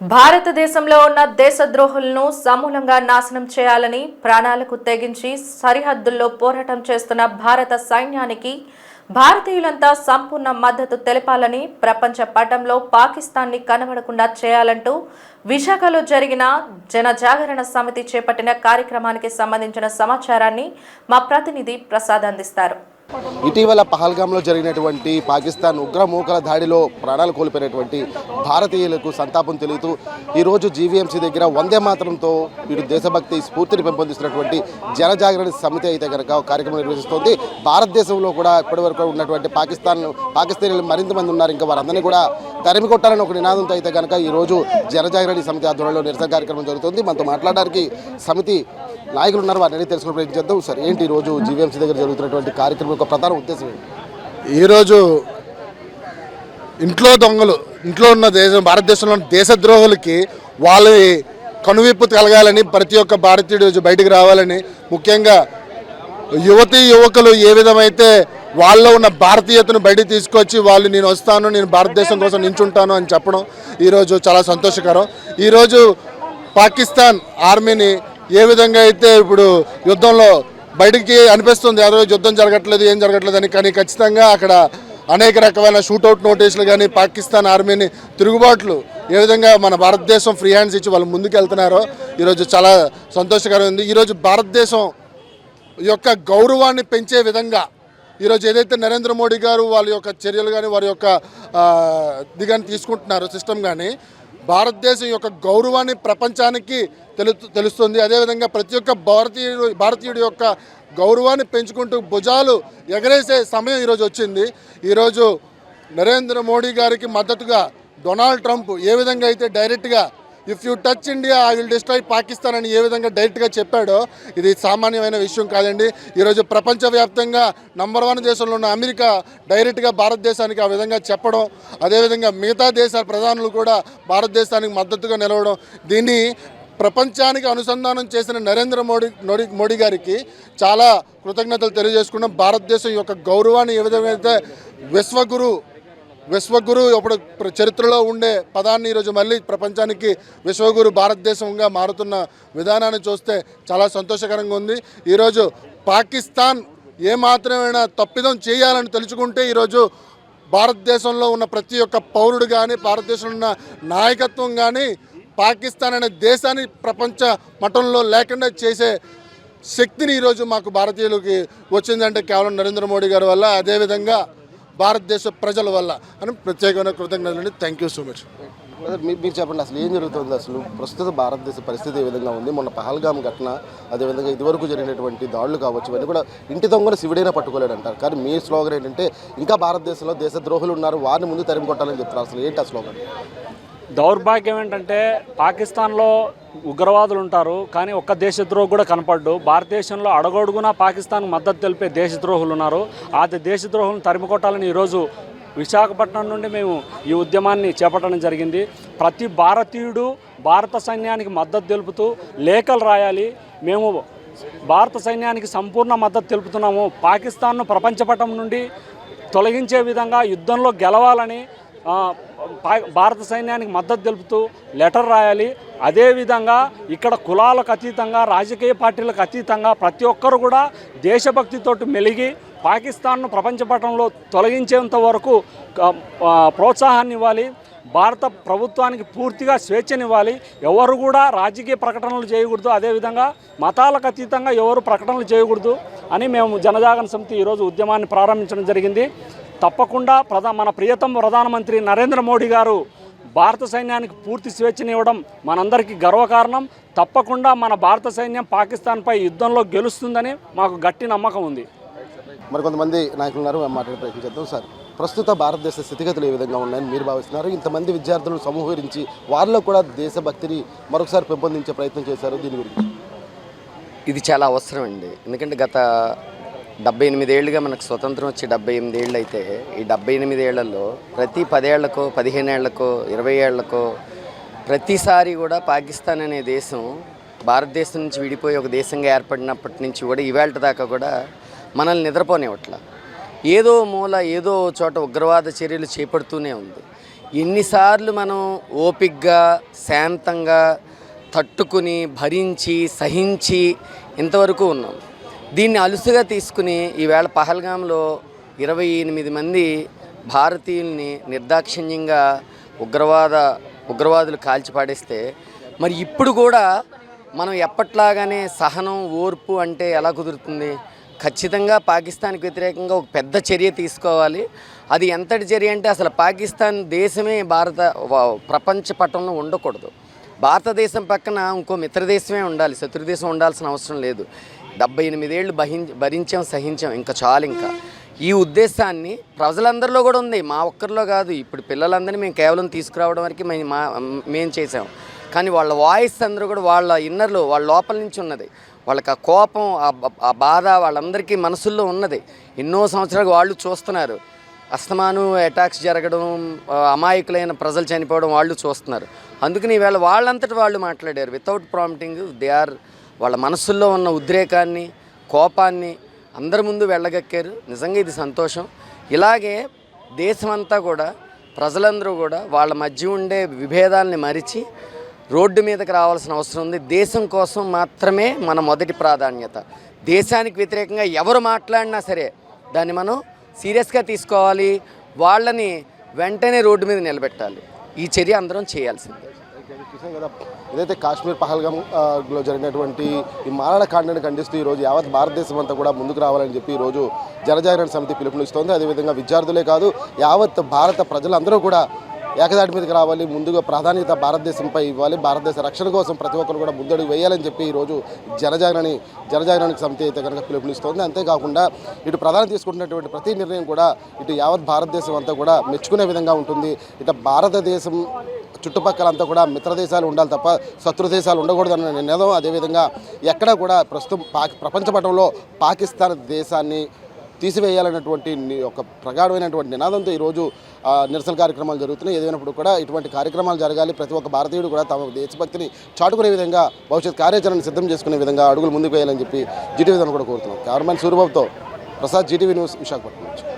భారతదేశంలో ఉన్న దేశద్రోహులను సమూలంగా నాశనం చేయాలని ప్రాణాలకు తెగించి సరిహద్దుల్లో పోరాటం చేస్తున్న భారత సైన్యానికి భారతీయులంతా సంపూర్ణ మద్దతు తెలపాలని ప్రపంచ పటంలో పాకిస్తాన్ని కనబడకుండా చేయాలంటూ విశాఖలో జరిగిన జనజాగరణ సమితి చేపట్టిన కార్యక్రమానికి సంబంధించిన సమాచారాన్ని మా ప్రతినిధి ప్రసాద్ అందిస్తారు. ఇటీవల పహల్గాంలో జరిగినటువంటి పాకిస్తాన్ ఉగ్రమూకల దాడిలో ప్రాణాలు కోల్పోయినటువంటి భారతీయులకు సంతాపం తెలుగుతూ ఈరోజు జీవీఎంసీ దగ్గర వందే మాత్రంతో వీరు దేశభక్తి స్ఫూర్తిని పెంపొందిస్తున్నటువంటి జనజాగరణ సమితి అయితే కనుక కార్యక్రమం నిర్వహిస్తోంది. భారతదేశంలో కూడా ఇప్పటివరకు ఉన్నటువంటి పాకిస్తాన్ పాకిస్తానీలు మరింత మంది ఉన్నారు. ఇంకా వారందరినీ కూడా తరిమి కొట్టాలని ఒక నినాదంతో అయితే కనుక ఈరోజు జనజాగరణ సమితి ఆధ్వర్యంలో నిరసన కార్యక్రమం జరుగుతుంది. మనతో మాట్లాడడానికి సమితి నాయకులు ఉన్నారు వారిని అడిగి తెలుసుకునే ప్రయత్నం చేద్దాం. సార్ ఏంటి ఈరోజు రోజు జీవీఎంసీ దగ్గర జరుగుతున్నటువంటి కార్యక్రమం యొక్క ప్రధాన ఉద్దేశం ఏంటి? ఈరోజు ఇంట్లో దొంగలు ఇంట్లో ఉన్న దేశం భారతదేశంలో దేశద్రోహులకి వాళ్ళ కనువిప్పు కలగాలని ప్రతి ఒక్క భారతీయుడు బయటకు బయటికి రావాలని ముఖ్యంగా యువతి యువకులు ఏ విధమైతే వాళ్ళలో ఉన్న భారతీయతను బయటికి తీసుకొచ్చి వాళ్ళు నేను వస్తాను నేను భారతదేశం కోసం నించుంటాను అని చెప్పడం ఈరోజు చాలా సంతోషకరం. ఈరోజు పాకిస్తాన్ ఆర్మీని ఏ విధంగా అయితే ఇప్పుడు యుద్ధంలో బయటికి అనిపిస్తుంది ఆ రోజు యుద్ధం జరగట్లేదు ఏం జరగట్లేదు అని కానీ ఖచ్చితంగా అక్కడ అనేక రకమైన షూటౌట్ నోటీసులు కానీ పాకిస్తాన్ ఆర్మీని తిరుగుబాట్లు ఏ విధంగా మన భారతదేశం ఫ్రీ హ్యాండ్స్ ఇచ్చి వాళ్ళు ముందుకు వెళ్తున్నారో ఈరోజు చాలా సంతోషకరంగా ఉంది. ఈరోజు భారతదేశం యొక్క గౌరవాన్ని పెంచే విధంగా ఈరోజు ఏదైతే నరేంద్ర మోడీ గారు వాళ్ళ యొక్క చర్యలు కానీ వారి యొక్క ఆ, ఇది కానీ తీసుకుంటున్నారో సిస్టమ్ కానీ భారతదేశం యొక్క గౌరవాన్ని ప్రపంచానికి తెలు తెలుస్తుంది. అదేవిధంగా ప్రతి ఒక్క భారతీయుడు భారతీయుడి యొక్క గౌరవాన్ని పెంచుకుంటూ భుజాలు ఎగరేసే సమయం ఈరోజు వచ్చింది. ఈరోజు నరేంద్ర మోడీ గారికి మద్దతుగా డొనాల్డ్ ట్రంప్ ఏ విధంగా అయితే డైరెక్ట్గా if you touch India I will destroy Pakistan అని ఏ విధంగా డైరెక్ట్గా చెప్పాడో ఇది సామాన్యమైన విషయం కాదండి. ఈరోజు ప్రపంచవ్యాప్తంగా నంబర్ వన్ దేశంలో ఉన్న అమెరికా డైరెక్ట్గా భారతదేశానికి ఆ విధంగా చెప్పడం అదేవిధంగా మిగతా దేశాల ప్రధానులు కూడా భారతదేశానికి మద్దతుగా నిలవడం దీన్ని ప్రపంచానికి అనుసంధానం చేసిన నరేంద్ర మోడీ మోడీ మోడీ గారికి చాలా కృతజ్ఞతలు తెలియజేసుకున్నాం భారతదేశం యొక్క గౌరవాన్ని ఏ విధంగా అయితే విశ్వగురు విశ్వగురు ఇప్పుడు చరిత్రలో ఉండే పదాన్ని ఈరోజు మళ్ళీ ప్రపంచానికి విశ్వగురు భారతదేశంగా మారుతున్న విధానాన్ని చూస్తే చాలా సంతోషకరంగా ఉంది. ఈరోజు పాకిస్తాన్ ఏమాత్రమైనా తప్పిదం చేయాలని తెలుసుకుంటే ఈరోజు భారతదేశంలో ఉన్న ప్రతి ఒక్క పౌరుడు కానీ భారతదేశంలో ఉన్న నాయకత్వం కానీ పాకిస్తాన్ అనే దేశాన్ని ప్రపంచ మఠంలో లేకుండా చేసే శక్తిని ఈరోజు మాకు భారతీయులకి వచ్చిందంటే కేవలం నరేంద్ర మోడీ గారి వల్ల. అదేవిధంగా భారతదేశ ప్రజల వల్ల అని ప్రత్యేకమైన కృతజ్ఞతలు thank you so much brother, మీరు చెప్పండి అసలు ఏం జరుగుతుంది? అసలు ప్రస్తుత భారతదేశ పరిస్థితి ఏ విధంగా ఉంది? మొన్న పహల్గామ్ ఘటన అదేవిధంగా ఇదివరకు జరిగినటువంటి దాడులు కావచ్చు ఇవన్నీ కూడా ఇంటి దొంగను శివుడైనా పట్టుకోలేడు అంటారు. కానీ మీ స్లోగన్ ఏంటంటే ఇంకా భారతదేశంలో దేశద్రోహులు ఉన్నారు వారిని ముందు తరిమి కొట్టాలని చెప్తారు అసలు ఏంటి ఆ స్లోగన్? దౌర్భాగ్యం ఏంటంటే పాకిస్తాన్లో ఉగ్రవాదులు ఉంటారు కానీ ఒక్క దేశద్రోహి కూడా కనపడ్డు. భారతదేశంలో అడగొడుగునా పాకిస్తాన్ మద్దతు తెలిపే దేశద్రోహులు ఉన్నారు ఆ దేశద్రోహులను తరిమి కొట్టాలని ఈరోజు విశాఖపట్నం నుండి మేము ఈ ఉద్యమాన్ని చేపట్టడం జరిగింది. ప్రతి భారతీయుడు భారత సైన్యానికి మద్దతు తెలుపుతూ లేఖలు రాయాలి. మేము భారత సైన్యానికి సంపూర్ణ మద్దతు తెలుపుతున్నాము. పాకిస్తాన్ను ప్రపంచపటం నుండి తొలగించే విధంగా యుద్ధంలో గెలవాలని భారత సైన్యానికి మద్దతు తెలుపుతూ లెటర్ రాయాలి. అదేవిధంగా ఇక్కడ కులాలకు అతీతంగా రాజకీయ పార్టీలకు అతీతంగా ప్రతి ఒక్కరు కూడా దేశభక్తితోటి మెలిగి పాకిస్తాన్ను ప్రపంచ పటంలో తొలగించేంత వరకు ప్రోత్సాహాన్ని ఇవ్వాలి. భారత ప్రభుత్వానికి పూర్తిగా స్వేచ్ఛనివ్వాలి. ఎవరు కూడా రాజకీయ ప్రకటనలు చేయకూడదు. అదేవిధంగా మతాలకు అతీతంగా ఎవరు ప్రకటనలు చేయకూడదు అని మేము జనజాగరణ సమితి ఈరోజు ఉద్యమాన్ని ప్రారంభించడం జరిగింది. తప్పకుండా ప్రధా మన ప్రియతమ ప్రధానమంత్రి నరేంద్ర మోడీ గారు భారత సైన్యానికి పూర్తి స్వేచ్ఛనివ్వడం మనందరికీ గర్వకారణం. తప్పకుండా మన భారత సైన్యం పాకిస్తాన్పై యుద్ధంలో గెలుస్తుందని మాకు గట్టి నమ్మకం ఉంది. మరి కొంతమంది నాయకులు ఉన్నారు మేము మాట్లాడే ప్రయత్నం చేద్దాం సార్. ప్రస్తుత భారతదేశ స్థితిగతులు ఏ విధంగా ఉన్నాయని మీరు భావిస్తున్నారు? ఇంతమంది విద్యార్థులను సమూహరించి వారిలో కూడా దేశభక్తిని మరొకసారి పెంపొందించే ప్రయత్నం చేశారు దీని గురించి. ఇది చాలా అవసరం అండి ఎందుకంటే గత డెబ్బై ఎనిమిదేళ్ళుగా మనకు స్వతంత్రం వచ్చి డెబ్బై ఎనిమిదేళ్ళు అయితే ఈ డెబ్బై ఎనిమిదేళ్ళలో ప్రతి పదేళ్ళకో పదిహేను ఏళ్ళకో ఇరవై ఏళ్ళకో ప్రతిసారి కూడా పాకిస్తాన్ అనే దేశం భారతదేశం నుంచి విడిపోయి ఒక దేశంగా ఏర్పడినప్పటి నుంచి కూడా ఇవాళ దాకా కూడా మనల్ని నిద్రపోనివ్వట్ల. ఏదో మూల ఏదో చోట ఉగ్రవాద చర్యలు చేపడుతూనే ఉంది. ఎన్నిసార్లు మనం ఓపిగ్గా శాంతంగా తట్టుకుని భరించి సహించి ఇంతవరకు ఉన్నాం. దీన్ని అలుసుగా తీసుకుని ఈవేళ పహల్గాంలో ఇరవై ఎనిమిది మంది భారతీయుల్ని నిర్దాక్షిణ్యంగా ఉగ్రవాద ఉగ్రవాదులు కాల్చిపాడేస్తే మరి ఇప్పుడు కూడా మనం ఎప్పట్లాగానే సహనం ఓర్పు అంటే ఎలా కుదురుతుంది? ఖచ్చితంగా పాకిస్తాన్కి వ్యతిరేకంగా ఒక పెద్ద చర్య తీసుకోవాలి. అది ఎంతటి చర్య అంటే అసలు పాకిస్తాన్ దేశమే భారత ప్రపంచ పటంలో ఉండకూడదు. భారతదేశం పక్కన ఇంకో మిత్రదేశమే ఉండాలి శత్రుదేశం ఉండాల్సిన అవసరం లేదు. డెబ్బై ఎనిమిదేళ్ళు బహిం భరించాం సహించాం ఇంకా చాలు ఇంకా. ఈ ఉద్దేశాన్ని ప్రజలందరిలో కూడా ఉంది. మా ఒక్కరిలో కాదు. ఇప్పుడు పిల్లలందరినీ మేము కేవలం తీసుకురావడం వరకు మేము మా మేము చేసాం కానీ వాళ్ళ వాయిస్ అందరూ కూడా వాళ్ళ ఇన్నర్లో వాళ్ళ లోపల నుంచి ఉన్నది. వాళ్ళకి ఆ కోపం ఆ ఆ బాధ వాళ్ళందరికీ మనసుల్లో ఉన్నది. ఎన్నో సంవత్సరాలు వాళ్ళు చూస్తున్నారు. అస్తమాను అటాక్స్ జరగడం అమాయకులైన ప్రజలు చనిపోవడం వాళ్ళు చూస్తున్నారు. అందుకని ఈవేళ వాళ్ళంతటి వాళ్ళు మాట్లాడారు. వితౌట్ ప్రాంప్టింగ్ దే ఆర్ వాళ్ళ మనసుల్లో ఉన్న ఉద్రేకాన్ని కోపాన్ని అందరి ముందు వెళ్ళగక్కారు. నిజంగా ఇది సంతోషం. ఇలాగే దేశమంతా కూడా ప్రజలందరూ కూడా వాళ్ళ మధ్య ఉండే విభేదాల్ని మరిచి రోడ్డు మీదకి రావాల్సిన అవసరం ఉంది. దేశం కోసం మాత్రమే మన మొదటి ప్రాధాన్యత. దేశానికి వ్యతిరేకంగా ఎవరు మాట్లాడినా సరే దాన్ని మనం సీరియస్గా తీసుకోవాలి. వాళ్ళని వెంటనే రోడ్డు మీద నిలబెట్టాలి. ఈ చర్య అందరం చేయాల్సిందే. చూసాం కదా ఏదైతే కాశ్మీర్ పహల్గంలో జరిగినటువంటి ఈ మారణ కాండని ఖండిస్తూ ఈరోజు యావత్ భారతదేశం అంతా కూడా ముందుకు రావాలని చెప్పి ఈరోజు జనజాగరణ సమితి పిలుపునిస్తోంది. అదేవిధంగా విద్యార్థులే కాదు యావత్ భారత ప్రజలందరూ కూడా ఏకదాటి మీదకి రావాలి ముందుగా ప్రాధాన్యత భారతదేశంపై ఇవ్వాలి భారతదేశ రక్షణ కోసం ప్రతి ఒక్కరు కూడా ముందడుగు వేయాలని చెప్పి ఈరోజు జనజాగరణి జనజాగరణ సమితి అయితే కనుక పిలుపునిస్తోంది. అంతేకాకుండా ఇటు ప్రధాని తీసుకుంటున్నటువంటి ప్రతి నిర్ణయం కూడా ఇటు యావత్ భారతదేశం అంతా కూడా మెచ్చుకునే విధంగా ఉంటుంది. ఇటు భారతదేశం చుట్టుపక్కల అంతా కూడా మిత్ర దేశాలు ఉండాలి తప్ప శత్రు దేశాలు ఉండకూడదన్న నినాదం అదేవిధంగా ఎక్కడ కూడా ప్రస్తుతం పాకి ప్రపంచ పటంలో పాకిస్తాన్ దేశాన్ని తీసివేయాలన్నటువంటి ఒక ప్రగాఢమైనటువంటి నినాదంతో ఈరోజు ఆ, నిరసన కార్యక్రమాలు జరుగుతున్నాయి. ఏదైనప్పుడు కూడా ఇటువంటి కార్యక్రమాలు జరగాలి. ప్రతి ఒక్క భారతీయుడు కూడా తమ దేశభక్తిని చాటుకునే విధంగా భవిష్యత్ కార్యాచరణ సిద్ధం చేసుకునే విధంగా అడుగులు ముందుకు వేయాలని చెప్పి జీటీవీ కూడా కోరుతున్నాం. కెమెరామెన్ సూర్యబాబుతో ప్రసాద్ జీటీవీ న్యూస్ విశాఖపట్నం